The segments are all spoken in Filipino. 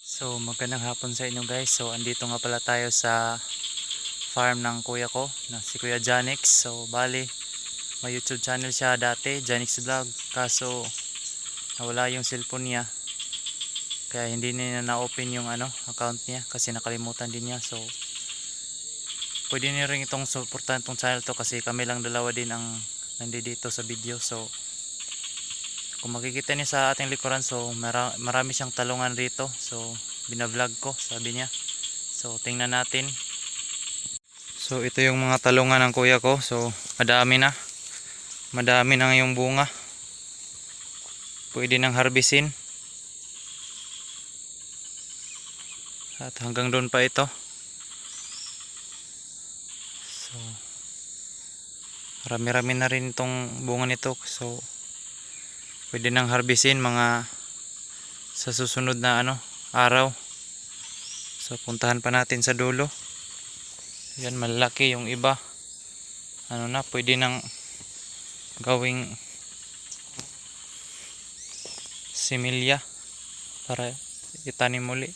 So magandang hapon sa inyo guys. So andito nga pala tayo sa farm ng kuya ko na si Kuya Janix. So bali may YouTube channel siya dati, Janix Vlog. Kaso nawala yung cellphone niya. Kaya hindi niya na-open yung ano, account niya kasi nakalimutan din niya. So pwede niyo rin itong supportan tong channel to kasi kami lang dalawa din ang nandito sa video. So kung makikita niyo sa ating likuran so mara- marami siyang talungan rito. So binavlog ko sabi niya. So tingnan natin. So ito yung mga talungan ng kuya ko. So madami na. Madami na yung bunga. Pwede nang harbisin. At hanggang doon pa ito. So marami-rami na rin itong bunga nito. So pwede nang harbisin mga sa susunod na ano araw. So puntahan pa natin sa dulo. Yan malaki yung iba. Ano na pwede nang gawing similya para itanim muli.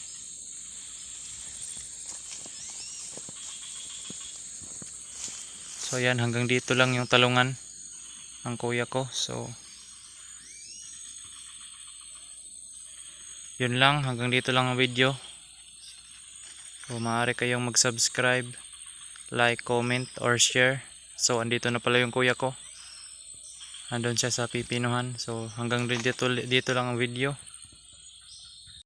So yan hanggang dito lang yung talungan ng kuya ko. So yun lang hanggang dito lang ang video. So maaari kayong mag subscribe like, comment, or share. So andito na pala yung kuya ko. Andun siya sa pipinuhan. So hanggang dito, dito lang ang video